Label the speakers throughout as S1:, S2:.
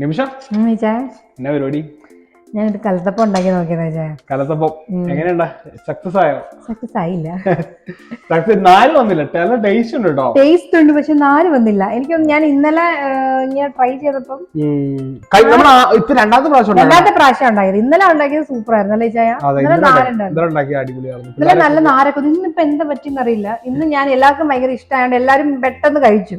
S1: നിമിഷം
S2: ഉം, ചായ
S1: എന്നാ പരിപാടി
S2: ഞാൻ ഒരു കലത്തപ്പം ഉണ്ടാക്കി നോക്കിയത്
S1: കലത്തപ്പം. എങ്ങനെയുണ്ടാ? സക്സസ് ആയോ
S2: സക്സസ് ആയില്ല.
S1: സക്സസ് നാല് വന്നില്ല. നല്ല ടേസ്റ്റ് ഉണ്ട് കേട്ടോ
S2: ടേസ്റ്റ് ഉണ്ട് പക്ഷെ നാല് വന്നില്ല. എനിക്ക് ഞാൻ ഇന്നലെ ഞാൻ ട്രൈ ചെയ്തപ്പം
S1: നമ്മൾ ഇപ്പൊ രണ്ടാമത്തെ പ്രാവശ്യം
S2: രണ്ടാമത്തെ പ്രാവശ്യം ഉണ്ടായത്. ഇന്നലെ ഉണ്ടാക്കിയത് സൂപ്പർ ആയിരുന്നു. അല്ലേ ചായ ഇന്നലെ നല്ല നാരൊക്കെ ഇന്നിപ്പോ എന്താ പറ്റിയെന്നറിയില്ല ഇന്ന് ഞാൻ എല്ലാവർക്കും ഭയങ്കര ഇഷ്ടമായോണ്ട് എല്ലാരും പെട്ടെന്ന് കഴിച്ചു.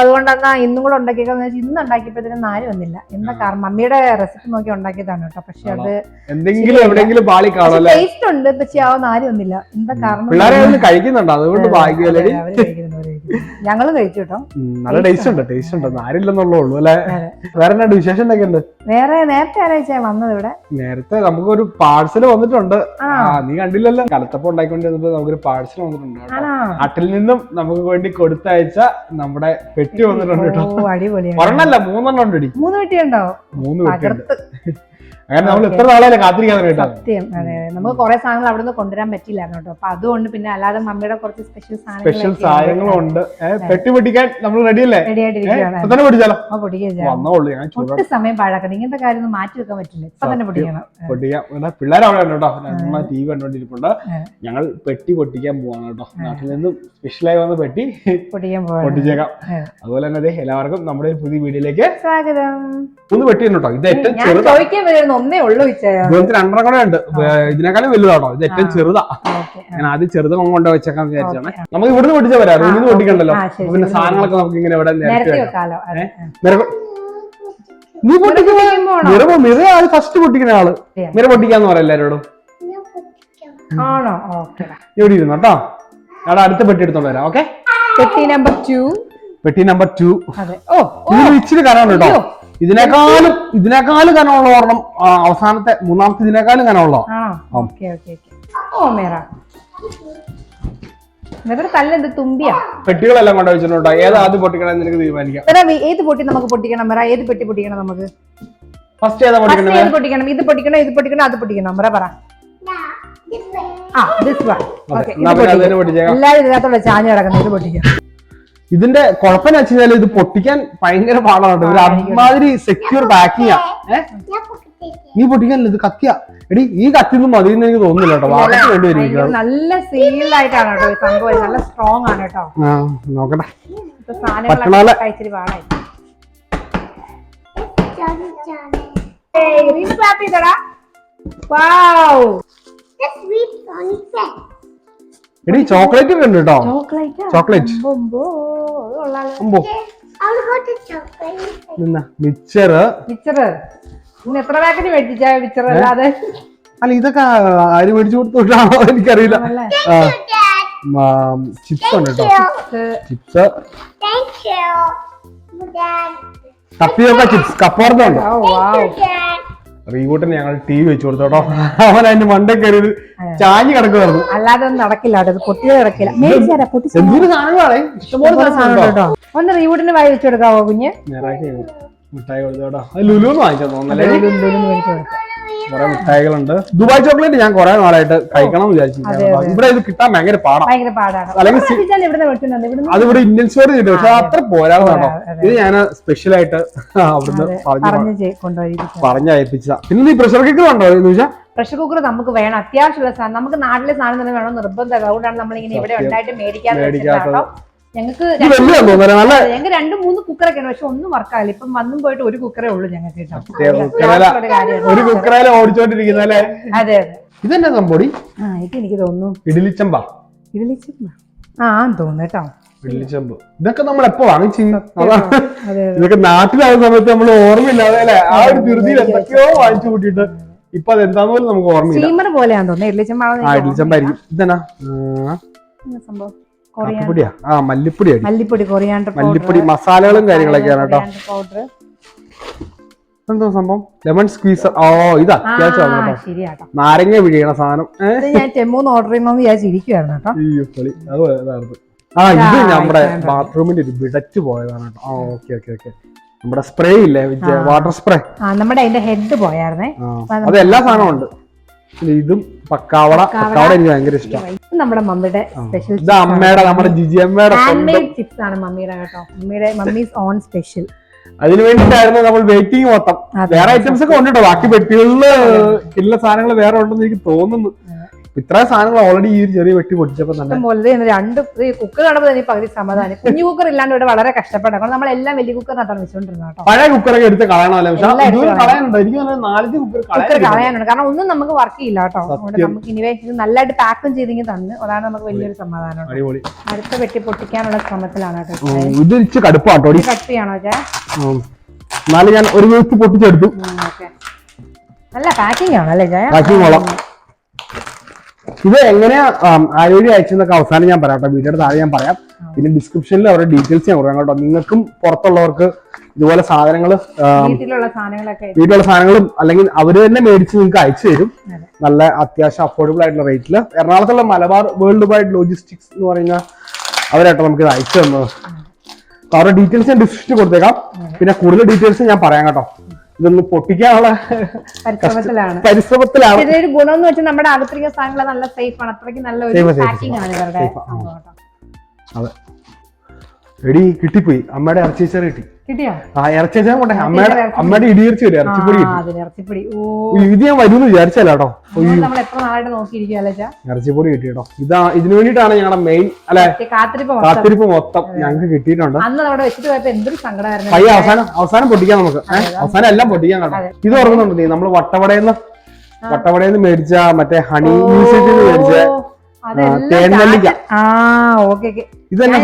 S2: അതുകൊണ്ടാണ് ഇന്നും കൂടെ ഉണ്ടാക്കിയെന്ന് വെച്ചാൽ ഇന്ന് ഉണ്ടാക്കിയപ്പോഴത്തേനും നാല് വന്നില്ല. എന്താ കാരണം മമ്മിയുടെ റെസിപ്പി നോക്കി ഉണ്ടാക്കിയതാണ് കേട്ടോ പക്ഷെ അത്
S1: എന്തെങ്കിലും എവിടെയെങ്കിലും പാളി കാണും
S2: ടേസ്റ്റ് ഉണ്ട് പക്ഷെ ആ നാരി ഒന്നില്ല എന്താ കാരണം
S1: പിള്ളേരെ കഴിക്കുന്നുണ്ട്? അതുകൊണ്ട് ഭാഗ്യമല്ലേ.
S2: ഞങ്ങളും കഴിച്ചു കേട്ടോ.
S1: നല്ല ടേസ്റ്റ് ഉണ്ട് ടേസ്റ്റ് ഉണ്ട്. നാരില്ലെന്നുള്ളൂ അല്ലെ. വേറെ എന്നാ വിശേഷം എന്തൊക്കെ ഉണ്ട്?
S2: വേറെ നേരത്തെ ആരാഴ്ച വന്നത് ഇവിടെ?
S1: നേരത്തെ നമുക്കൊരു പാഴ്സൽ വന്നിട്ടുണ്ട്. നീ കണ്ടില്ലല്ലോ. കലത്തപ്പം ഉണ്ടായിക്കൊണ്ടിരുന്നപ്പോ നമുക്കൊരു പാഴ്സൽ വന്നിട്ടുണ്ട്
S2: അട്ടിൽ
S1: നാട്ടിൽ നിന്നും നമുക്ക് വേണ്ടി കൊടുത്തയച്ച നമ്മുടെ പെട്ടി വന്നിട്ടുണ്ട് കേട്ടോ. ഒരെണ്ണല്ല മൂന്നെണ്ണം ഉണ്ട്
S2: മൂന്ന് പെട്ടിയുണ്ടോ?
S1: മൂന്ന് പെട്ടിയുണ്ട്. അങ്ങനെ നമ്മൾ എത്ര നാളെ കാത്തിരിക്കാൻ
S2: സത്യം. അതെ നമുക്ക് കുറെ സാധനങ്ങൾ അവിടെ നിന്ന് കൊണ്ടുവരാൻ പറ്റില്ലായിരുന്നു കേട്ടോ. അപ്പൊ അതുകൊണ്ട് പിന്നെ അല്ലാതെ മമ്മിയുടെ കുറച്ച് സ്പെഷ്യൽ
S1: സ്പെഷ്യൽ സാധനങ്ങളും ഉണ്ട്. പെട്ടി പൊട്ടിക്കാൻ നമ്മൾ റെഡി അല്ലേ?
S2: റെഡി ആയിട്ടിരിക്കുകയാണ്
S1: വന്നോളൂ ഞാൻ ചൂടാ
S2: ഒട്ടും സമയം പാഴാക്കണം ഇങ്ങനത്തെ കാര്യം മാറ്റി വെക്കാൻ പറ്റില്ല. ഇപ്പൊ തന്നെ പൊടിക്കണം
S1: പൊട്ടിക്കാം. പിള്ളേർ അവിടെ ഉണ്ട് കേട്ടോ. ടി വി കണ്ടോണ്ടിരിപ്പുണ്ട്
S2: ആ.
S1: ഞങ്ങൾ പെട്ടി പൊട്ടിക്കാൻ പോവാണ് കേട്ടോ. നാട്ടിൽ നിന്ന് സ്പെഷ്യലായി വന്ന പെട്ടി
S2: പൊട്ടിക്കാൻ
S1: പൊട്ടിച്ചേക്കാം. അതുപോലെ തന്നെ എല്ലാവർക്കും നമ്മുടെ പുതിയ വീഡിയോയിലേക്ക്
S2: സ്വാഗതം.
S1: മൂന്ന് പെട്ടി കേട്ടോ. ഇത് ഏറ്റവും
S2: വരുന്ന ഒന്നേ ഉള്ളൂ
S1: ഇതിനകത്ത് രണ്ടെണ്ണം കൂടെ ഉണ്ട്. ഇതിനേക്കാളും വലുതാണോ ഇത് ഏറ്റവും ചെറുതാ. ഞാൻ ആദ്യം ചെറുത് കൊണ്ട് വെച്ചേക്കാൻ വിചാരിച്ചാണ്. നമുക്ക് ഇവിടുന്ന് പൊട്ടിച്ചാ വരാം റൂമിൽ നിന്ന് പൊട്ടിക്കണ്ടല്ലോ. പിന്നെ സാധനങ്ങളൊക്കെ നമുക്ക് ഇങ്ങനെ ഇവിടെ നീ
S2: പൊട്ടിക്കുമ്പോ?
S1: മിറ മിറ ആൾ ഫസ്റ്റ് പൊട്ടിക്കുന്ന
S2: ആൾ.
S1: മിറ പൊട്ടിക്കാന്ന് പറയാം എല്ലാരോടും.
S2: ആണോ? ഓക്കെ
S1: ഇവിടെ ഇരുന്നു കേട്ടോ. ഞാൻ അടുത്ത പെട്ടി എടുത്തോണ്ട് വരാം ഓക്കെ?
S2: പെട്ടി നമ്പർ ടു
S1: പെട്ടി നമ്പർ ടു
S2: ഓ
S1: ഇച്ചിരി കനമുണ്ട് കേട്ടോ. ഇതിനേക്കാളും ഇതിനേക്കാളും കനമുള്ള ഒരെണ്ണം ആ, അവസാനത്തെ മൂന്നാമത്തെ ഇതിനേക്കാളും കനമുള്ള പെട്ടികളെല്ലാം കൊണ്ട് വെച്ചിട്ടുണ്ടോ? ഏതാ ആദ്യം പൊട്ടിക്കണമെന്ന് നിനക്ക് തീരുമാനിക്കാം.
S2: ഏത് പൊട്ടി നമുക്ക് പൊട്ടിക്കണം? മേറ ഏത് പെട്ടി പൊട്ടിക്കണം നമുക്ക്?
S1: ഫസ്റ്റ് ഏതാ പൊട്ടിക്കണം
S2: ഏത് പൊട്ടിക്കണം? ഇത് പൊട്ടിക്കണം ഇത് പൊട്ടിക്കണം അത് പൊട്ടിക്കണം? മേറ പറ. ആ ദിസ് വൺ എല്ലാവരും ഇതിനകത്തോടെ ചാഞ്ഞ് കിടക്കുന്നത് ഇത് പൊട്ടിക്കാം.
S1: ഇതിന്റെ കുഴപ്പം വെച്ച് കഴിഞ്ഞാൽ ഇത് പൊട്ടിക്കാൻ ഭയങ്കര പാടാണ്. ഒരു അമ്മാതിരി സെക്യൂർ പാക്കിംഗ് ആ. നീ പൊട്ടിക്കാൻ ഇത് കത്തിയ. എടി ഈ കത്തി ഒന്നും മതി എന്ന് എനിക്ക് തോന്നുന്നില്ല കേട്ടോ.
S2: നല്ല സീൽഡ് ആയിട്ടാണ് കേട്ടോ സംഭവം. നല്ല സ്ട്രോങ് ആണ് കേട്ടോ.
S1: ആ നോക്കട്ടെ.
S2: റീന clap ചെയ്തെടാ. Wow.
S1: എടി ചോക്ലേറ്റ് ഒക്കെ ഉണ്ട്? കേട്ടോ
S2: ചോക്ലേറ്റ്
S1: മിച്ചർ
S2: മിച്ചറ് ഇന്ന് എത്ര പാക്കറ്റ് മേടിച്ചാ മിച്ചർ അല്ലാതെ?
S1: അല്ല ഇതൊക്കെ ആര് മേടിച്ചു കൊടുത്തോട്ടാണോ എനിക്കറിയില്ല? ചിപ്സ് ഉണ്ട്? കേട്ടോ ചിപ്സ് കപ്പിയൊക്കെ ചിപ്സ്
S2: വാവ്
S1: റീബൂട്ടിന് ഞങ്ങൾ ടി വി വെച്ചു കൊടുത്തോട്ടോ അവൻ അതിന്റെ മണ്ടേ കയറി ചാഞ്ഞ് കിടക്കുമായിരുന്നു
S2: അല്ലാതെ ഒന്നും നടക്കില്ല കേട്ടോ മേടിച്ചാരാ
S1: പൊട്ടി സാധനങ്ങളാണ് ഇഷ്ടംപോലെ
S2: ഒന്ന് റീബൂട്ടിന് വായി വെച്ചു കൊടുക്കാവോ കുഞ്ഞ്?
S1: ഞായറാഴ്ച മിഠായി കൊടുത്തോട്ടോ അത് ലുലുന്ന് വാങ്ങിച്ചാ തോന്നല്ലേ
S2: ലുലു- മേടിച്ച് കൊടുക്കാം.
S1: കുറെ മിഠായികളുണ്ട്. ദുബായ് ചോക്ലേറ്റ് ഞാൻ കുറെ നാളായിട്ട് കഴിക്കണം എന്ന് വിചാരിച്ചു ഇവിടെ ഇത് കിട്ടാൻ ഭയങ്കര പാടാ.
S2: ഭയങ്കര പാടാണ്.
S1: അല്ലെങ്കിൽ അത് ഇവിടെ ഇന്ത്യൻ സ്റ്റോറി കിട്ടും പക്ഷെ അത്ര പോരാതെ ഇത് ഞാൻ സ്പെഷ്യൽ ആയിട്ട് അവിടുന്ന് പറഞ്ഞയപ്പിച്ചതാ പിന്നെ നീ പ്രഷർ കുക്കർ ഉണ്ടോ എന്ന് വെച്ചാൽ
S2: പ്രഷർ കുക്കർ നമുക്ക് വേണം. അത്യാവശ്യമുള്ള സാധനം. നമുക്ക് നാട്ടിലെ സാധനം തന്നെ വേണം നിർബന്ധം അതുകൊണ്ടാണ് നമ്മൾ ഇങ്ങനെ ഇവിടെ ഉണ്ടായിട്ട് മേടിക്കാൻ ഞങ്ങൾക്ക് ഞങ്ങൾക്ക് രണ്ട് മൂന്ന് കുക്കറൊക്കെയാണ് പക്ഷെ ഒന്നും വർക്കാവില്ല. ഇപ്പം വന്നും പോയിട്ട് ഒരു കുക്കറേ ഉള്ളൂ ഞങ്ങൾക്ക് ഒരു
S1: കുക്കറേല ഓടിച്ചോണ്ടിരിക്കുന്നല്ലേ
S2: അതെ അതെ.
S1: ഇതെന്നെ സംഭവടി?
S2: ആ ഇത് എനിക്ക് തോന്നുന്നു
S1: ഇഡലിച്ചമ്പ
S2: ഇഡലിച്ചമ്പ ആ തോന്നുന്നു കേട്ടോ.
S1: ഇഡലിച്ചമ്പ് ഇതൊക്കെ നമ്മൾ എപ്പോ വാങ്ങിച്ചു? ഇതൊക്കെ നാട്ടിലാകുന്ന സമയത്ത് നമ്മൾ ഓർമ്മയില്ലാതെ അല്ലെ? ആ ഒരു ധൃതിയിൽ എന്തൊക്കെയോ വാങ്ങിച്ചു കൂട്ടിയിട്ട് ഇപ്പൊ അത് എന്താന്ന് പോലും നമുക്ക് ഓർമ്മയില്ല.
S2: പോലെയാന്ന് തോന്നുന്നു.
S1: ഇഡലിച്ചമ്പ ഇഡലിച്ചമ്പായിരിക്കും ഇതെന്നാ?
S2: സംഭവം?
S1: കാപ്പിപ്പൊടിയാ? ആ മല്ലിപ്പൊടി
S2: മല്ലിപ്പൊടി കൊറിയാണ്ടർ
S1: മല്ലിപ്പൊടി മസാലകളും കാര്യങ്ങളൊക്കെയാണ് കേട്ടോ.
S2: പൗഡർ
S1: എന്തോ സംഭവം? ലെമൺ സ്ക്വീസർ ഓ ഇത്
S2: അത്യാവശ്യം
S1: നാരങ്ങ പിഴിയണ സാധനം.
S2: ഞാൻ ടെമ്മൂന്ന് ഓർഡർ ചെയ്യണമെന്ന് വിചാരിച്ചിരിക്കുവായിരുന്നു കേട്ടോ.
S1: അയ്യോ കളി അത് ആ ഇത് നമ്മുടെ ബാത്റൂമിന്റെ ഒരു വിടച്ചു പോയതാണ് കേട്ടോ. ആ ഓക്കെ ഓക്കെ ഓക്കെ. നമ്മുടെ സ്പ്രേ ഇല്ലേ വാട്ടർ സ്പ്രേ
S2: നമ്മുടെ അതിന്റെ ഹെഡ് പോയായിരുന്നേ.
S1: അത് എല്ലാ സാധനവും ഉണ്ട്. ഇതും പക്കാവട. പക്കാവട എനിക്ക് ഭയങ്കര ഇഷ്ടമാണ്
S2: നമ്മുടെ മമ്മിയുടെ സ്പെഷ്യൽ
S1: ഇത് അമ്മയുടെ നമ്മുടെ ജിജി അമ്മയുടെ
S2: ഹാൻഡ് ചിപ്സ് ആണ് മമ്മിയുടെ കേട്ടോ. മമ്മിയുടെ മമ്മീസ് ഓൺ സ്പെഷ്യൽ
S1: അതിന് വേണ്ടിയിട്ടായിരുന്നു നമ്മൾ വെയിറ്റിംഗ് മൊത്തം. വേറെ ഐറ്റംസ് ഒക്കെ ഉണ്ട് ബാക്കി പെട്ടികളിൽ ഇല്ല സാധനങ്ങൾ വേറെ ഉണ്ടെന്ന് എനിക്ക് തോന്നുന്നു. ഇത്ര സാധനങ്ങൾ ഓൾറെഡി ഈ ഒരു ചെറിയ വെട്ടി പൊട്ടിച്ചപ്പോ തന്നെ.
S2: രണ്ട് കുക്കർ കാണുമ്പോൾ തന്നെ പകുതി സമാധാനം. കുഞ്ഞു കുക്കർ ഇല്ലാണ്ട് ഇവിടെ വളരെ കഷ്ടപ്പെടാം. നമ്മൾ എല്ലാം വലിയ കുക്കറിനകത്താണ് വെച്ചുകൊണ്ടിരുന്നത് കേട്ടോ.
S1: പഴയ കുക്കറൊക്കെ എടുത്ത് കളയണമല്ലോ? പക്ഷെ എനിക്ക് നാലഞ്ച് കുക്കർ
S2: കുക്കർ കളയാനുണ്ട്. കാരണം ഒന്നും നമുക്ക് വർക്ക് ചെയ്യില്ല കേട്ടോ. നമുക്ക് ഇനിവേ ഇത് നല്ലതായിട്ട് പാക്കും ചെയ്തെങ്കിൽ തന്ന്. അതാണ് നമുക്ക് വലിയൊരു സമാധാനം അടുത്ത വെട്ടി പൊട്ടിക്കാനുള്ള ശ്രമത്തിലാണ് കേട്ടോ
S1: കട്ടിയാണോ ഇത് ഇച്ചിരി കടുപ്പാട്ടോ എന്നാലും ഞാൻ ഒരു പൊട്ടിച്ചെടുത്തു.
S2: നല്ല പാക്കിംഗ് ആണല്ലേ ജയ
S1: പാക്കിംഗ് മോളാം ഇത് എങ്ങനെയാ ആരോഗ്യ അയച്ചെന്നൊക്കെ അവസാനം ഞാൻ പറയാം കേട്ടോ. വീഡിയോയുടെ താഴെ ഞാൻ പറയാം. പിന്നെ ഡിസ്ക്രിപ്ഷനിൽ അവരുടെ ഡീറ്റെയിൽസ് ഞാൻ പറയാം കേട്ടോ. നിങ്ങൾക്കും പുറത്തുള്ളവർക്ക് ഇതുപോലെ സാധനങ്ങൾ
S2: വീട്ടിലുള്ള
S1: സാധനങ്ങളും അല്ലെങ്കിൽ അവർ തന്നെ മേടിച്ച് നിങ്ങൾക്ക് അയച്ചു തരും. നല്ല അത്യാവശ്യം അഫോർഡബിൾ ആയിട്ടുള്ള റേറ്റിൽ എറണാകുളത്തുള്ള മലബാർ വേൾഡ് വൈഡ് ലോജിസ്റ്റിക്സ് എന്ന് പറയുന്ന അവരായിട്ട് നമുക്ക് ഇത് അയച്ചു തന്നത്. അവരുടെ ഡീറ്റെയിൽസ് ഞാൻ ഡിസ്ക്രിപ്ഷനിൽ കൊടുത്തേക്കാം. പിന്നെ കൂടുതൽ ഡീറ്റെയിൽസ് ഞാൻ പറയാം കേട്ടോ. ഇതൊന്ന് പൊട്ടിക്കാനുള്ള
S2: പരിശ്രമത്തിലാണ്.
S1: പരിശ്രമത്തിലാണ്.
S2: ഇതൊരു ഗുണം എന്ന് വെച്ചാൽ നമ്മുടെ അകത്തിരിക്കുന്ന സാധനങ്ങൾ നല്ല സേഫ് ആണ്. അത്രയ്ക്ക് നല്ല ഒരു പാക്കിംഗ് ആണ് ഇവരുടെ.
S1: അതെ. എടി കിട്ടിപ്പോയി. അമ്മയുടെ ഇറച്ചിച്ചാർ കിട്ടി.
S2: കിട്ടിയോ?
S1: ആ ഇറച്ചിച്ചാൻ കൊണ്ടേ. അമ്മയുടെ. അമ്മയുടെ ഇടിയിറച്ചി വരും ഇറച്ചിപ്പൊടി
S2: ഇറച്ചിപ്പൊടി.
S1: ഇത് ഞാൻ വരുമെന്ന് വിചാരിച്ചല്ലോ ഇറച്ചിപ്പൊടി കിട്ടി കേട്ടോ ഇതാ ഇതിനു വേണ്ടിയിട്ടാണ് ഞങ്ങളുടെ മെയിൻ അല്ലെ?
S2: കാത്തിരിപ്പ് മൊത്തം.
S1: ഞങ്ങൾക്ക് കിട്ടിയിട്ടുണ്ട്. പയ്യ അവസാനം അവസാനം പൊട്ടിക്കാം നമുക്ക്? അവസാനം എല്ലാം പൊട്ടിക്കാൻ കേട്ടോ.
S2: അതെ.
S1: ഇത് ഓർക്കുന്നുണ്ട് നീ? നമ്മൾ വട്ടവടയെന്ന് വട്ടവടയെന്ന് മേടിച്ച മറ്റേ ഹണി മ്യൂസിയത്തിൽ മേടിച്ച തേൻനെല്ലിക്ക.
S2: ആ ഓക്കെ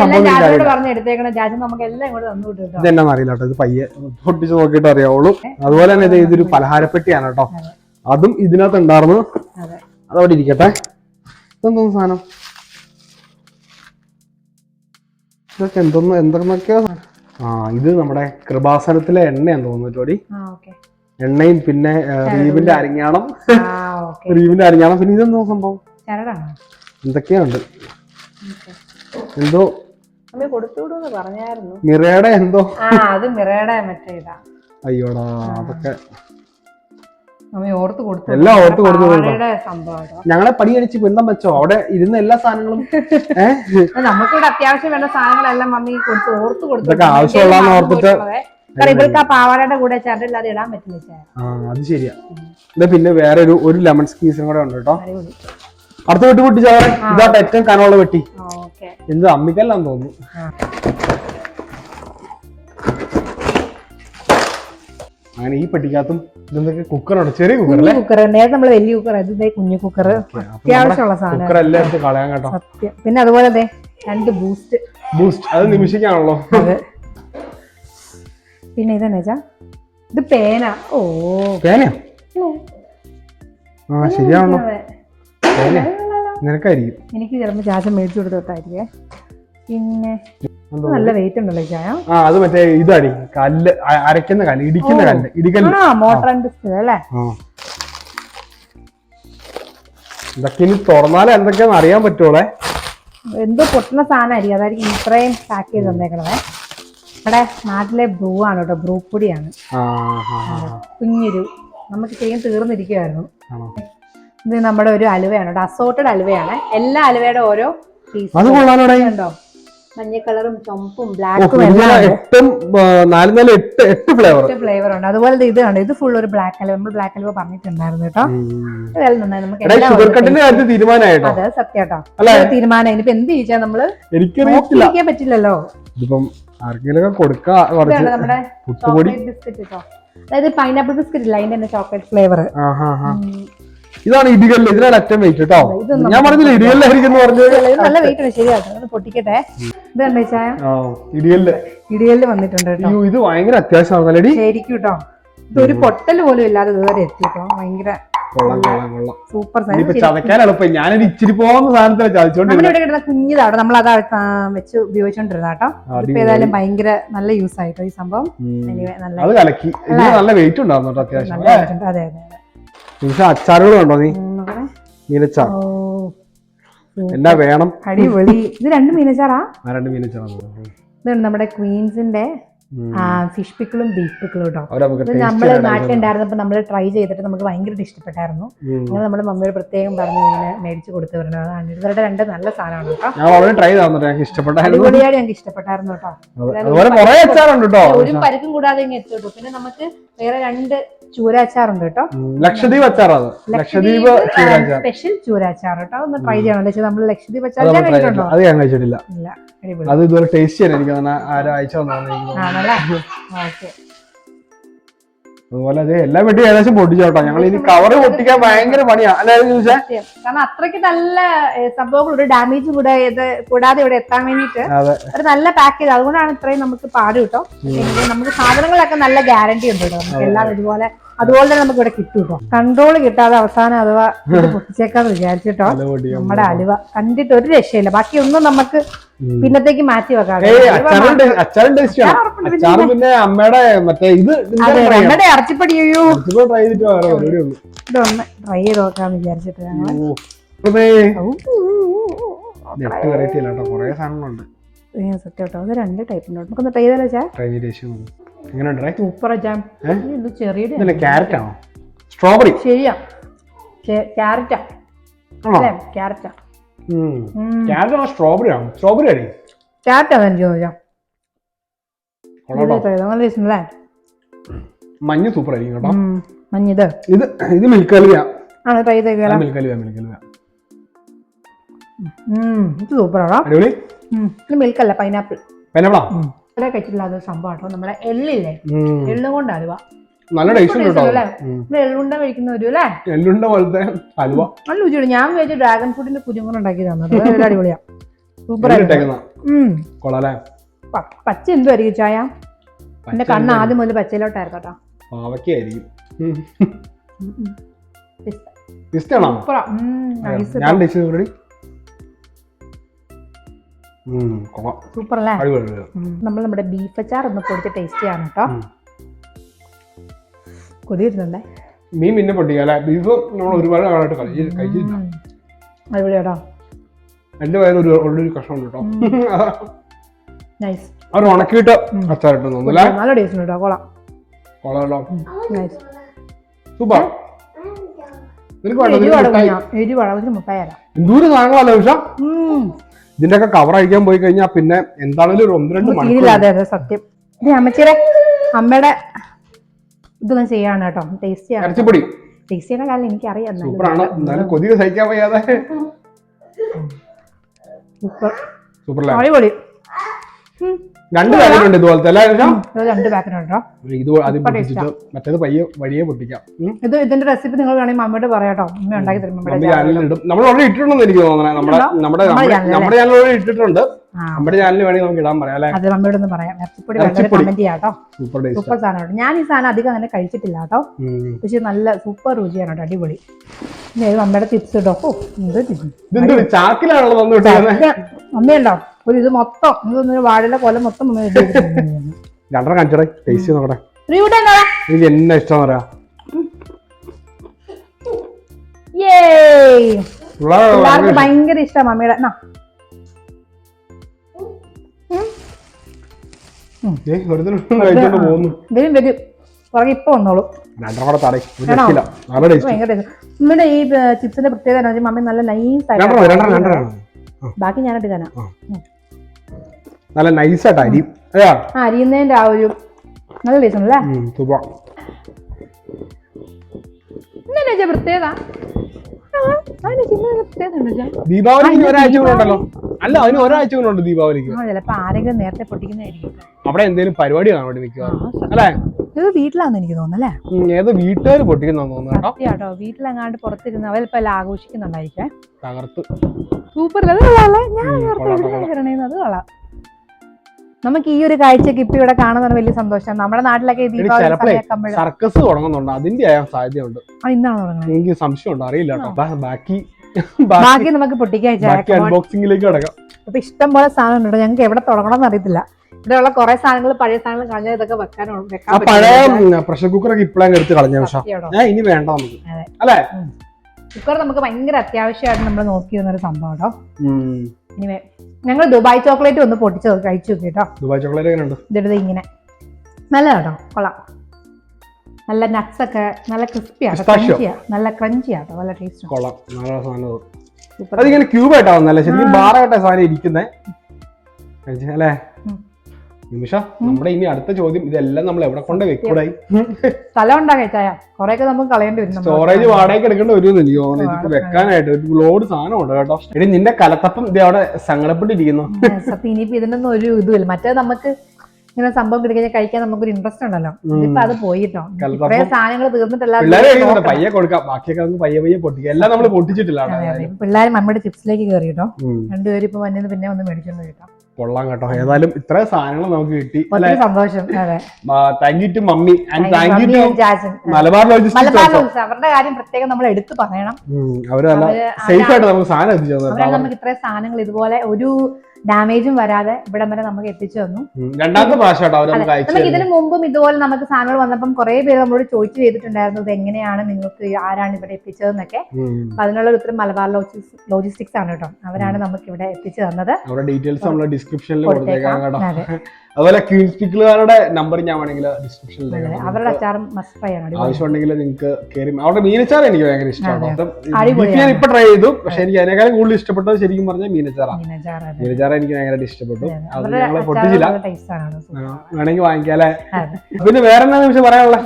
S1: സംഭവം
S2: പറഞ്ഞ് എടുത്തേക്കണം നമുക്ക് എല്ലാം ഇങ്ങോട്ട് തന്നു വിട്ടു കേട്ടോ
S1: ഇതെന്നാന്ന് അറിയില്ല കേട്ടോ ഇത് പയ്യെ പൊട്ടിച്ച് നോക്കിയിട്ട് അറിയാവുള്ളൂ. അതുപോലെ തന്നെ ഇത് ഇതൊരു പലഹാരപ്പെട്ടിയാണ് കേട്ടോ.
S2: അതെ.
S1: ഇതിനകത്ത് ഉണ്ടായിരുന്നു
S2: അതെ.
S1: അതവിടെ ഇരിക്കട്ടെ. ഇതെന്തോന്ന് സാധനം? ഇതൊക്കെ എന്തോന്ന് എന്തൊക്കെയോ ആ ഇത് നമ്മുടെ കൃപാസനത്തിലെ എണ്ണയാന്ന് തോന്നുന്നു ജോഡി
S2: ആ
S1: എണ്ണയും പിന്നെ റീവിന്റെ അരിഞ്ഞാണം. റീവിന്റെ അരിഞ്ഞാണം. പിന്നെ ഇതെന്തോ സംഭവം? എന്തൊക്കെയുണ്ട്? എന്തോ
S2: കൊടുത്തുവിടുന്ന് പറഞ്ഞായിരുന്നു.
S1: മിറയുടെ എന്തോ?
S2: ആ അത് മിറയുടെ മറ്റേ ഇതാ.
S1: അയ്യോടാ അതൊക്കെ.
S2: ഓർത്ത് കൊടുത്തു.
S1: എല്ലാം ഓർത്ത് കൊടുത്തു ഞങ്ങളെ പടിയടിച്ച് പിണ്ടം വെച്ചോ? അവിടെ ഇരുന്ന എല്ലാ സാധനങ്ങളും?
S2: നമുക്കിവിടെ അത്യാവശ്യം വേണ്ട സാധനങ്ങളെല്ലാം മമ്മി കൊടുത്ത് ഓർത്ത് കൊടുത്തു. മറന്നു
S1: ഓർത്തിട്ട്
S2: ഇവർക്ക് ആ പാവാടയുടെ കൂടെ ചരടില്ലാതെ ഇടാൻ പറ്റില്ല
S1: അത് ശരിയാ. പിന്നെ വേറെ ഒരു ഒരു ലെമൺ സ്ക്വീസും കൂടെ ഉണ്ട് കേട്ടോ. അടുത്ത വെട്ടി പൊട്ടി പൊട്ടിച്ചാറെ ഇതാ ഏറ്റവും കനമുള്ള വെട്ടി. എന്ത് അമ്മിക്കല്ലാന്ന് തോന്നുന്നു. അങ്ങനെ ഈ പെട്ടിക്കകത്തും ഇതെന്തൊക്കെ കുക്കറാണ്? ചെറിയ കുക്കർ അല്ലേ
S2: കുക്കർ നേരത്തെ നമ്മൾ വലിയ കുക്കർ ഇത് കുഞ്ഞു കുക്കർ അത്യാവശ്യമുള്ള സാധനം.
S1: കുക്കർ എല്ലാം എടുത്ത് കളയാൻ കേട്ടോ.
S2: സത്യം. പിന്നെ അതുപോലെ അതെ രണ്ട് ബൂസ്റ്റ്.
S1: ബൂസ്റ്റ്. അത് നിമിഷിക്കാണല്ലോ.
S2: പിന്നെ ഇതെന്നാ വെച്ചാ? ഇത് പേന. ഓ.
S1: പേന ആ ശരിയാണല്ലോ. നിനക്കായിരിക്കും.
S2: എനിക്ക് ചിലപ്പോൾ ചാച്ച മേടിച്ചു കൊടുത്തോട്ടായിരിക്കേ പിന്നെ നല്ല വെയിറ്റ് ഉണ്ടല്ലോ ചായ.
S1: ആ അത് മറ്റേ ഇതാടി കല്ല് അരക്കുന്ന അരയ്ക്കുന്ന കല്ല് ഇടിക്കുന്ന കല്ല് ഇടിക്കല്ല്
S2: ആ മോട്ടർ അല്ലേ?
S1: ഇതൊക്കെ ഇനി തുറന്നാലേ എന്തൊക്കെയാന്ന് അറിയാൻ പറ്റുള്ളേ
S2: എന്തോ പൊട്ടുന്ന സാധനമായിരിക്കും. അതായിരിക്കും ഇത്രയും പാക്ക് ചെയ്ത് തന്നേക്കണേ ഇവിടെ നാട്ടിലെ ബ്രൂ ആണ് കേട്ടോ. ബ്രൂ പൊടിയാണ്. കുഞ്ഞൊരു. നമുക്ക് ചെയ്യാൻ തീർന്നിരിക്കുമായിരുന്നു
S1: ആണോ?
S2: ഇത് നമ്മുടെ ഒരു അലുവയാണ് കേട്ടോ അസോർട്ടഡ് അലുവയാണ്. എല്ലാ അലുവയുടെ ഓരോ പീസ്
S1: അത് കൊള്ളാലോടെ.
S2: ഉണ്ടോ? മഞ്ഞ കളറും ചുമപ്പും ബ്ലാക്കും
S1: എട്ടും നാല് നാല് എട്ട് എട്ട് ഫ്ലേവർ
S2: ഫ്ലേവർ ഉണ്ട്. അതുപോലെ ഇത് കണ്ടോ ഇത് ഫുൾ ഒരു ബ്ലാക്ക് അലുവ. നമ്മൾ ബ്ലാക്ക് അലുവ പറഞ്ഞിട്ടുണ്ടായിരുന്നു കേട്ടോ. നന്നായി. നമുക്ക്
S1: തീരുമാനമായിട്ടോ?
S2: അതെ സത്യം കേട്ടോ. തീരുമാനം. ഇനിയിപ്പോ എന്ത് ചോദിച്ചാൽ നമ്മൾ പറ്റില്ലല്ലോ.
S1: ഇതിപ്പം ആർക്കെങ്കിലും കൊടുക്കാ
S2: ബിസ്ക്കറ്റ് കേട്ടോ. അതായത് പൈനാപ്പിൾ ബിസ്ക്കറ്റ് ഇല്ല അതിന്റെ തന്നെ ചോക്ലേറ്റ് ഫ്ലേവർ
S1: ഇതാണ് ഇടികല്ല്. ഇതിനാണ് അറ്റം വെയിറ്റ് കേട്ടോ ഞാൻ പറഞ്ഞില്ല ഇടികല്ലായിരിക്കും
S2: നല്ല വെയിറ്റ് ഉണ്ട് പൊട്ടിക്കട്ടെ. ചായ
S1: ഇടികല്ല്.
S2: വന്നിട്ടുണ്ട് കേട്ടോ.
S1: ഇത് ഭയങ്കര അത്യാവശ്യമാണല്ലേ
S2: ശരിക്കും കേട്ടോ. ഇത് ഒരു പൊട്ടൽ പോലും ഇല്ലാതെ ഇതുവരെ എത്തി കേട്ടോ. ഭയങ്കര സൂപ്പർ
S1: എളുപ്പം. ഞാനൊരു ഇച്ചിരി പോകുന്ന സാധനത്തിലാണ്
S2: ഇവിടെ കിട്ടുന്ന കുഞ്ഞിതാട്ടോ നമ്മൾ അതാ വെച്ച് ഉപയോഗിച്ചോണ്ടിരുന്ന കേട്ടോ. ഏതായാലും ഭയങ്കര നല്ല യൂസ് ആയിട്ടോ ഈ സംഭവം. നല്ല
S1: വെയിറ്റ് ഉണ്ടായിരുന്നു അത്യാവശ്യം.
S2: അതെ അതെ.
S1: നിമിഷം അച്ചാറുകൾ കണ്ടോ നീ? മീനച്ചാർ. എന്നാ വേണം?
S2: അടിപൊളി. ഇത് രണ്ട് മീനച്ചാറാ?
S1: രണ്ട് മീനച്ചാറാണ്
S2: ഇതാണ് നമ്മുടെ ക്വീൻസിന്റെ ഫിഷ് പിക്കിളും ബീഫ് പിക്കിളും കേട്ടോ. നമ്മൾ നാട്ടിലുണ്ടായിരുന്നപ്പോ നമ്മൾ ട്രൈ ചെയ്തിട്ട് നമുക്ക് ഭയങ്കര ഇഷ്ടപ്പെട്ടായിരുന്നു. അങ്ങനെ നമ്മുടെ മമ്മിയോട് പ്രത്യേകം പറഞ്ഞു ഇങ്ങനെ മേടിച്ചു കൊടുത്തു വരുന്നത് അതാണ് ഇവരുടെ രണ്ട് നല്ല സാധനമാണ് കേട്ടോ.
S1: ഞങ്ങൾക്ക് ഇഷ്ടപ്പെട്ടായിരുന്നു.
S2: അടിപൊളിയായിട്ട് ഞങ്ങൾക്ക് ഇഷ്ടപ്പെട്ടായിരുന്നു കേട്ടോ. ഒരു പരിക്കും കൂടാതെ ഇങ്ങനെ എത്തും കേട്ടോ പിന്നെ നമുക്ക് വേറെ രണ്ട് ചൂര അച്ചാറുണ്ട് കേട്ടോ.
S1: ലക്ഷദ്വീപ് അച്ചാറാണ്. ലക്ഷദ്വീപ്
S2: സ്പെഷ്യൽ ചൂരാച്ചാർ. കേട്ടോ. ഒന്ന് ട്രൈ ചെയ്യണം പക്ഷേ നമ്മൾ ലക്ഷദ്വീപ് അച്ചാർ
S1: try
S2: കഴിച്ചിട്ടുണ്ടോ?
S1: അത് ഞാൻ കഴിച്ചിട്ടില്ല. അത് ഇതുവരെ ടേസ്റ്റ് ചെയ്യാൻ എനിക്ക് ആരും അയച്ചു തന്നെ
S2: ഓക്കെ.
S1: അതുപോലെ അതെ എല്ലാം വെട്ടി ഏകദേശം പൊട്ടിച്ചോട്ടോ. ഞങ്ങൾ ഇനി കവറ് പൊട്ടിക്കാൻ ഭയങ്കര പണിയാ. അല്ലാതെ ചോദിച്ചാ
S2: കാരണം അത്രയ്ക്ക് നല്ല സംഭവങ്ങൾ ഒരു ഡാമേജ് കൂടെ ഇത് കൂടാതെ ഇവിടെ എത്താൻ
S1: വേണ്ടിട്ട്
S2: ഒരു നല്ല പാക്കേജ് അതുകൊണ്ടാണ് ഇത്രയും നമുക്ക് പാട് കിട്ടും. നമുക്ക് സാധനങ്ങളൊക്കെ നല്ല ഗ്യാരണ്ടി ഉണ്ട് കേട്ടോ. നമുക്ക് എല്ലാം ഇതുപോലെ അതുപോലെ തന്നെ നമുക്ക് ഇവിടെ കിട്ടും കേട്ടോ കൺട്രോൾ കിട്ടാതെ അവസാനം അഥവാ ഇത് പൊട്ടിച്ചേക്കാന്ന് വിചാരിച്ചിട്ടോ നമ്മുടെ അലുവ കണ്ടിട്ട് ഒരു രക്ഷയില്ല ബാക്കി ഒന്നും നമുക്ക്. പിന്നത്തേക്ക് മാറ്റി വെക്കാം
S1: പിന്നെ അമ്മയുടെ മറ്റേ ഇത്
S2: അതെ നമ്മുടെ ഇറച്ചിപ്പടി അയ്യോ
S1: ട്രൈ
S2: ഇതൊന്ന് ട്രൈ ചെയ്ത് നോക്കാന്ന് വിചാരിച്ചിട്ട് ഞങ്ങൾ
S1: ഓ. വെറൈറ്റി അല്ലാട്ടോ കുറെ സാധനങ്ങളുണ്ട്
S2: സത്യം കേട്ടോ അത് രണ്ട് ടൈപ്പ് ഉണ്ട്. നമുക്കൊന്ന് ട്രൈ ചെയ്താലോ ചാ
S1: ട്രൈ ചെയ്ത്. എങ്ങനെയുണ്ട്
S2: സൂപ്പർ ഇത് ചെറിയ
S1: ക്യാരറ്റ് ആണോ? സ്ട്രോബെറി
S2: ശരിയാ. ക്യാരറ്റാ
S1: ആണോ?
S2: അല്ലേ? ക്യാരറ്റാ
S1: ക്യാരറ്റ് ആണോ സ്ട്രോബെറി ആണോ? സ്ട്രോബെറി അടി
S2: ക്യാരറ്റാണ് എനിക്ക് തോന്നിയാ
S1: മഞ്ഞ സൂപ്പർ ആയിരിക്കും കേട്ടോ.
S2: ഉം. മഞ്ഞിത്
S1: ഇത്. ഇത് മിൽക്ക് കലുവയാ
S2: ആണ്? ട്രൈ ചെയ്ത്
S1: മിൽക്ക്
S2: ഇത് സൂപ്പറാണോ
S1: അടിപൊളി.
S2: ഇത് മിൽക്ക് അല്ല പൈനാപ്പിൾ
S1: പൈനാപ്പിളാ
S2: അത് സംഭവം നമ്മളെ എള്ളില്ലേ? എള്ളും കൊണ്ട് അലുവ.
S1: നല്ല ടേസ്റ്റ് ഉണ്ട് കേട്ടോ.
S2: എള്ളുണ്ട കഴിക്കുന്ന ഒരു അല്ലേ?
S1: എള്ളുണ്ട പോലത്തെ അലുവ.
S2: നല്ല രുചിയുണ്ട്. ഞാൻ വെച്ച് ഡ്രാഗൺ ഫ്രൂട്ടിന്റെ കുഞ്ഞുങ്ങൾ ഉണ്ടാക്കി തന്നത്. അടിപൊളിയാ. സൂപ്പർ പച്ച എന്തുമായിരിക്കും ചായ? എന്റെ കണ്ണ് ആദ്യം മുതൽ പച്ചയിലോട്ടായിരുന്നു കേട്ടോ.
S1: പാവയ്ക്കായിരിക്കും.
S2: സൂപ്പറാ
S1: ഞാൻ ടേസ്റ്റ്
S2: സൂപ്പർ അല്ലേ. നമ്മൾ നമ്മുടെ ബീഫ് അച്ചാർ ഒന്ന് പൊടിച്ച് ടേസ്റ്റ് ചെയ്യാണ് കേട്ടോ. കൊതി വരുന്നുണ്ടേ
S1: മീൻ പിന്നെ പൊട്ടിക്കുക അല്ലെ? ബീഫ് നമ്മൾ ഒരുപാട് കാലമായിട്ട് കഴിച്ച് കഴിച്ചില്ല.
S2: അടിപൊളി കേട്ടോ
S1: വയറിൽ ഒരു ഉള്ളൊരു കഷ്ണം ഉണ്ട് കേട്ടോ
S2: നൈസ്
S1: അവർ ഉണക്കിയിട്ട് അല്ലേ?
S2: നല്ല ടേസ്റ്റ് കേട്ടോ
S1: കൊള കൊളോ
S2: നൈസ്
S1: സൂപ്പർ. നിനക്ക് വേണ്ട
S2: എരിവ് മുട്ടായി തരാം.
S1: എന്തോരം സാധനങ്ങളല്ലേ ഉഷ?
S2: ഉം.
S1: ഇതിന്റെ കവർ അഴിക്കാൻ പോയി കഴിഞ്ഞാൽ പിന്നെ എന്താണെങ്കിലും ഒരു ഒന്ന് രണ്ട് മണിക്കൂർ
S2: തീരില്ല അതെ അതെ സത്യം. ഇത് അമ്മച്ചിയുടെ അമ്മയുടെ ഇതൊന്നും ചെയ്യാണ് കേട്ടോ ടേസ്റ്റ് ചെയ്യാണ്
S1: ഇറച്ചിപ്പൊടി.
S2: ടേസ്റ്റിയുടെ കാലം എനിക്കറിയാം എന്നാലും.
S1: സൂപ്പറാണ്. എന്നാലും കൊതി സഹിക്കാൻ വയ്യാതെ.
S2: സൂപ്പർ
S1: സൂപ്പർ
S2: അടിപൊളി. ഉം.
S1: രണ്ട് കാര്യമുണ്ട് ഇതുപോലത്തെ അല്ലേ ഉഷ?
S2: രണ്ട് പാക്കറ്റ്
S1: ഇത് ആദ്യം പൊട്ടിച്ചിട്ട് മറ്റേത് പയ്യെ വഴിയെ പൊട്ടിക്കാം.
S2: ഇത് ഇതിന്റെ റെസിപ്പി നിങ്ങൾ വേണമെങ്കിൽ അമ്മയോട് പറയാട്ടോ അമ്മ ഉണ്ടാക്കി തരും
S1: ഇടും. നമ്മൾ ഓൾറെഡി ഇട്ടിട്ടുണ്ടെന്ന് എനിക്ക് തോന്നണേ. നമ്മുടെ നമ്മുടെ
S2: നമ്മുടെ
S1: ചാനലിൽ ഓൾറെഡി
S2: ഇട്ടിട്ടുണ്ട്.
S1: നമ്മുടെ ചാനലിൽ വേണമെങ്കിൽ നമുക്ക് ഇടാൻ പറയാം അല്ലേ?
S2: അത് അമ്മയോട് ഒന്ന് പറയാം. ഇറച്ചിപ്പൊടി. കമന്റ് ചെയ്യാട്ടോ
S1: സൂപ്പർ
S2: സൂപ്പർ സാധനം ഞാൻ ഈ സാധനം അധികം അങ്ങനെ കഴിച്ചിട്ടില്ല കേട്ടോ. പക്ഷെ നല്ല സൂപ്പർ രുചിയാണ് കേട്ടോ. അടിപൊളി. ഇനി ഇത് ടിപ്സ് കേട്ടോ ഓ എന്ത്
S1: ചാക്കിലാണല്ലോ
S2: അമ്മയുണ്ടോ ഒരു ഇത് മൊത്തം. ഇതൊന്ന് വാഴയുടെ കൊല മൊത്തം.
S1: രണ്ടര കാണിച്ചടേ. ടേസ്റ്റ് നോക്കട്ടെ.
S2: എന്നാ?
S1: ഇഷ്ടം പറയാ.
S2: Yay! പിള്ളേർക്ക് ഭയങ്കര ഇഷ്ടം മമ്മിയുടെ. എന്നാ. വരും വരും. പുറകെ ഇപ്പൊ വന്നോളൂ. മമ്മിയുടെ ഈ ചിപ്സിന്റെ പ്രത്യേകത മമ്മി നല്ല നൈസ് ബാക്കി ഞാൻ എടുക്കാനാ
S1: നല്ല നൈസായിട്ട് അരി. അതെയാ?
S2: ആ അരിയുന്നതിന്റെ ആ ഒരു നല്ല ടേസ്റ്റ് അല്ലേ ചേച്ചി പ്രത്യേകത.
S1: ദീപാവലിക്ക് ഒരാഴ്ച. കൊണ്ടുണ്ടല്ലോ അല്ല അതിന് ഒരാഴ്ച കൊണ്ടുണ്ട് ദീപാവലിക്ക്.
S2: ആ ചിലപ്പോ ആരെങ്കിലും നേരത്തെ പൊട്ടിക്കുന്നതായിരിക്കും.
S1: അവിടെ എന്തെങ്കിലും പരിപാടി കാണാൻ വേണ്ടി നിൽക്കുക അല്ലേ?
S2: ഇത് വീട്ടിലാന്ന് എനിക്ക് തോന്നുന്നു അല്ലേ?
S1: ഉം, ഏത് വീട്ടുകാർ പൊട്ടിക്കുന്ന തോന്നുന്നു കേട്ടോ.
S2: സത്യാട്ടോ വീട്ടിലെങ്ങാണ്ട് പുറത്തിരുന്ന് അവരിപ്പോ എല്ലാം ആഘോഷിക്കുന്നുണ്ടായിരിക്കും
S1: തകർത്ത്.
S2: സൂപ്പർ അത് ഞാൻ അത് കൊള്ളാം. നമുക്ക് ഈ ഒരു കാഴ്ച ഇപ്പൊ ഇവിടെ കാണുന്ന വലിയ സന്തോഷം. നമ്മുടെ നാട്ടിലൊക്കെ ദീപാവലി
S1: സർക്കസ് തുടങ്ങുന്നുണ്ട്. അതിന്റെ ആയാൽ സാധ്യതയുണ്ട്.
S2: ഇന്നാണ് തുടങ്ങുന്നത്
S1: എനിക്ക് സംശയമുണ്ട്. അറിയില്ല ബാക്കി
S2: ബാക്കി നമുക്ക് പൊട്ടിക്കാൻ
S1: ബാക്കി അൺബോക്സിംഗിലേക്ക് കിടക്കാം.
S2: അപ്പൊ ഇഷ്ടം പോലെ സാധനം ഉണ്ട് ഞങ്ങൾക്ക് എവിടെ തുടങ്ങണം എന്ന് അറിയത്തില്ല. ഇവിടെയുള്ള കുറെ സാധനങ്ങൾ പഴയ സാധനങ്ങൾ കളഞ്ഞ ഇതൊക്കെ
S1: ആ പഴയ പ്രഷർ കുക്കറൊക്കെ ഇപ്പോഴാണ് എടുത്ത് കളഞ്ഞ പക്ഷേ ഇനി വേണ്ട നമുക്ക്. അല്ലേ?
S2: കുക്കർ നമുക്ക് ഭയങ്കര അത്യാവശ്യമായിട്ട് നമ്മൾ നോക്കിയിരുന്ന ഒരു സംഭവം കേട്ടോ
S1: ഇനിമേ
S2: ഇനി ഞങ്ങൾ ദുബായ് ചോക്ലേറ്റ് ഒന്ന് പൊട്ടിച്ച് കഴിച്ചു നോക്കി കേട്ടോ.
S1: ദുബായ് ചോക്ലേറ്റ് എങ്ങനെയുണ്ട്?
S2: ഇതെടുത്ത് ഇങ്ങനെ. നല്ല കേട്ടോ കൊള്ളാം. നല്ല നട്ട്സ് ഒക്കെ നല്ല ക്രിസ്പി ആട്ടോ ക്രഞ്ചിയാ നല്ല നല്ല ടേസ്റ്റ്
S1: കൊള്ളാം നല്ല സാധനം നല്ല
S2: ശരി
S1: അതിങ്ങനെ ക്യൂബ് ശരിക്കും ബാറായിട്ടാ സാധനം ഇരിക്കുന്നേ. കഴിച്ചേ, അല്ലേ. നിമിഷ നമ്മുടെ ഇനി അടുത്ത ചോദ്യം ഇതെല്ലാം നമ്മൾ എവിടെ കൊണ്ട് വെക്കൂടായി?
S2: സ്ഥലം ഉണ്ടാകാ കൊറേ കുറെയൊക്കെ നമുക്ക് കളയേണ്ടി വരും
S1: സ്റ്റോറേജ് വാടകയ്ക്ക് എടുക്കേണ്ട ഒരു എനിക്ക് തോന്നുന്നു. വെക്കാനായിട്ട് ഒരു ലോഡ് സാധനം ഉണ്ട് കേട്ടോ. എടി നിന്റെ കലത്തപ്പം ഇത് അവിടെ സങ്കടപ്പെട്ടിരിക്കുന്നു.
S2: സത്യം ഇനിയിപ്പോ ഇതിനൊന്നും ഒരു ഇതുമില്ല. മറ്റേ നമുക്ക് ഇങ്ങനെ സംഭവം കിട്ടിക്കഴിഞ്ഞാൽ കഴിക്കാൻ നമുക്കൊരു ഇൻട്രസ്റ്റ് ഉണ്ടല്ലോ. ഇപ്പൊ അത് പോയിട്ടോ. സാധനങ്ങൾ തീർന്നിട്ടല്ല
S1: പയ്യെ കൊടുക്കാം. ബാക്കിയൊക്കെ നമുക്ക് പയ്യെ പയ്യെ പൊട്ടിക്കുക എല്ലാം നമ്മൾ പൊട്ടിച്ചിട്ടില്ല.
S2: പിള്ളേർ മമ്മിയുടെ ചിപ്സിലേക്ക് കയറി കേട്ടോ രണ്ടുപേരും ഇപ്പൊ വന്നത് പിന്നെ ഒന്ന് മേടിച്ചോണ്ട് കേട്ടോ.
S1: കൊള്ളാം കേട്ടോ. ഏതായാലും ഇത്ര സാധനങ്ങൾ നമുക്ക് കിട്ടി.
S2: സന്തോഷം.
S1: Thank you to mummy. And thank you to
S2: Jason.
S1: Malabar logistics
S2: അവരുടെ കാര്യം പ്രത്യേകം നമ്മൾ എടുത്തു പറയണം.
S1: അവർ നല്ല സേഫ് ആയിട്ട് നമുക്ക് സാധനം എത്തിച്ചു
S2: നമുക്ക് ഇത്രയും സാധനങ്ങൾ ഇതുപോലെ ഒരു ഡാമേജും വരാതെ ഇവിടം വരെ നമുക്ക് എത്തിച്ചു തന്നു.
S1: രണ്ടാമത്തെ നമുക്ക്
S2: ഇതിനു മുമ്പും ഇതുപോലെ നമുക്ക് സാധനങ്ങൾ വന്നപ്പം കുറെ പേര് നമ്മളോട് ചോദിച്ചു ചെയ്തിട്ടുണ്ടായിരുന്നു ഇത് എങ്ങനെയാണ് നിങ്ങൾക്ക് ആരാണ് ഇവിടെ എത്തിച്ചതെന്നൊക്കെ. അപ്പൊ അതിനുള്ള ഒരു മലബാർ ലോജിസ്റ്റിക്സ് ആണ് കേട്ടോ. അവരാണ് നമുക്ക് ഇവിടെ എത്തിച്ചു തന്നത്.
S1: ഡീറ്റെയിൽസ് നമ്മൾ ഡിസ്ക്രിപ്ഷനിൽ
S2: കൊടുത്തേക്കാം.
S1: അതുപോലെ ക്വീൻസ് പിക്കിളുകാരുടെ നമ്പർ ഞാൻ വേണമെങ്കിൽ ഡിസ്ക്രിപ്ഷനിൽ.
S2: അവരുടെ അച്ചാറും
S1: ആവശ്യമുണ്ടെങ്കിൽ നിങ്ങൾക്ക് കയറി അവരുടെ മീനച്ചാർ എനിക്ക് ഭയങ്കര ഇഷ്ടമാണ്. ഞാൻ ഇപ്പൊ ട്രൈ ചെയ്തു. പക്ഷെ എനിക്ക് അതിനേക്കാളും കൂടുതൽ ഇഷ്ടപ്പെട്ടത് ശരിക്കും പറഞ്ഞാൽ മീനച്ചാറാണ്. മീനച്ചാർ എനിക്ക് ഭയങ്കരമായിട്ട് ഇഷ്ടപ്പെട്ടു.
S2: അത്
S1: ഞങ്ങൾ പൊട്ടിച്ചില്ല. വേണമെങ്കിൽ വാങ്ങിക്കാല്ലേ പിന്നെ വേറെ എന്താ നിമിഷം പറയാനുള്ള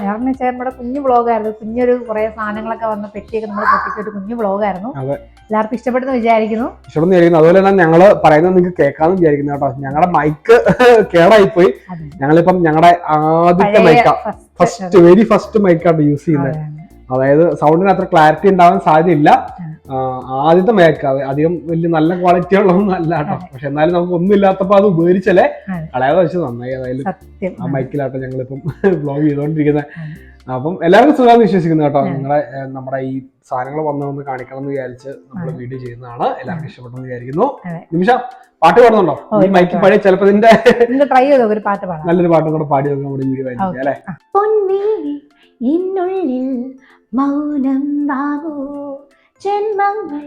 S2: നമ്മുടെ കുഞ്ഞു വ്ളോഗായിരുന്നു. കുഞ്ഞൊരു കുറെ സാധനങ്ങളൊക്കെ വന്ന പെട്ടിയൊക്കെ നമ്മൾ പൊട്ടിച്ചൊരു കുഞ്ഞു വ്ളോഗായിരുന്നു. എല്ലാവർക്കും ഇഷ്ടപ്പെട്ടെന്ന് വിചാരിക്കുന്നു.
S1: ഇഷ്ടപ്പെടുന്നു വിചാരിക്കുന്നു. അതുപോലെ തന്നെ ഞങ്ങൾ പറയുന്നത് നിങ്ങൾക്ക് കേൾക്കാന്ന് വിചാരിക്കുന്നു കേട്ടോ. ഞങ്ങളുടെ മൈക്ക് കേടായി പോയി ഞങ്ങളിപ്പം ഞങ്ങളുടെ ആദ്യത്തെ മൈക്ക ഫസ്റ്റ് വെരി ഫസ്റ്റ് മൈക്കാണ് യൂസ് ചെയ്യുന്നത്. അതായത് സൗണ്ടിന് അത്ര ക്ലാരിറ്റി ഉണ്ടാവാൻ സാധ്യതയില്ല. ആദ്യത്തെ മേക്ക് അധികം വലിയ നല്ല ക്വാളിറ്റി ഉള്ളതൊന്നും അല്ല കേട്ടോ. പക്ഷെ എന്നാലും നമുക്ക് ഒന്നും ഇല്ലാത്തപ്പോ അത് ഉപയോഗിച്ചല്ലേ
S2: അതെ.
S1: കളയാതെ വെച്ച് നന്നായി.
S2: അതായാലും
S1: ആ മൈക്കിലാട്ടോ ഞങ്ങളിപ്പം ബ്ലോഗ് ചെയ്തോണ്ടിരിക്കുന്നത് അപ്പം എല്ലാവർക്കും സുഖമാണെന്ന് വിശ്വസിക്കുന്നു കേട്ടോ. നിങ്ങളെ നമ്മുടെ ഈ സാധനങ്ങൾ വന്ന് വന്ന് കാണിക്കണം എന്ന് വിചാരിച്ച് നമ്മൾ വീഡിയോ ചെയ്യുന്നതാണ്. എല്ലാവർക്കും ഇഷ്ടപ്പെട്ടെന്ന് വിചാരിക്കുന്നു. നിമിഷ പാട്ട് പാടുന്നുണ്ടോ? ഈ മൈക്കിൽ പഴയ ചിലപ്പോ ഇതിന്റെ
S2: ട്രൈ ചെയ്തോ ഒരു പാട്ട് പാടാം.
S1: നല്ലൊരു പാട്ടും കൂടെ പാടി നോക്കാം നമ്മുടെ വീഡിയോ ആയിരിക്കും അല്ലെ?
S2: പൊന്നീനി ഇന്നുള്ളിൽ മൗനം വാങ്ങൂ ജന്മങ്ങൾ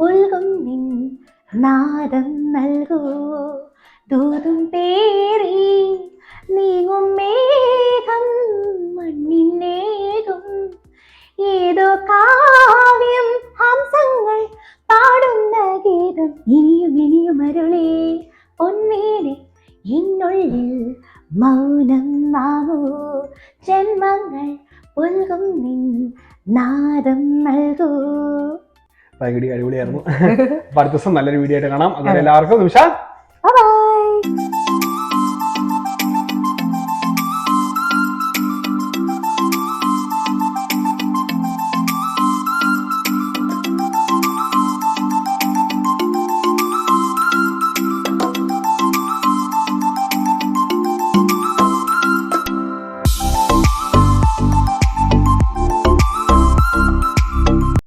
S2: പുൽകും നിൻ നാദം നൽകൂ? ദൂതും പേറി നീങ്ങും മേഘം മണ്ണിനേകും ഏതോ കാവ്യം ഹംസങ്ങൾ പാടുന്ന ഗീതം ഇനിയും ഇനിയും അരുളേ. പൊന്നേനെ എന്നുള്ളിൽ മൗനം നാവോ. ജന്മങ്ങൾ പുൽകും നിൻ നാദം നൽകൂ.
S1: അടിപൊളിയായിരുന്നു. അടുത്ത ദിവസം നല്ലൊരു വീഡിയോ ആയിട്ട് കാണാം. അങ്ങനെ എല്ലാവർക്കും നിമിഷ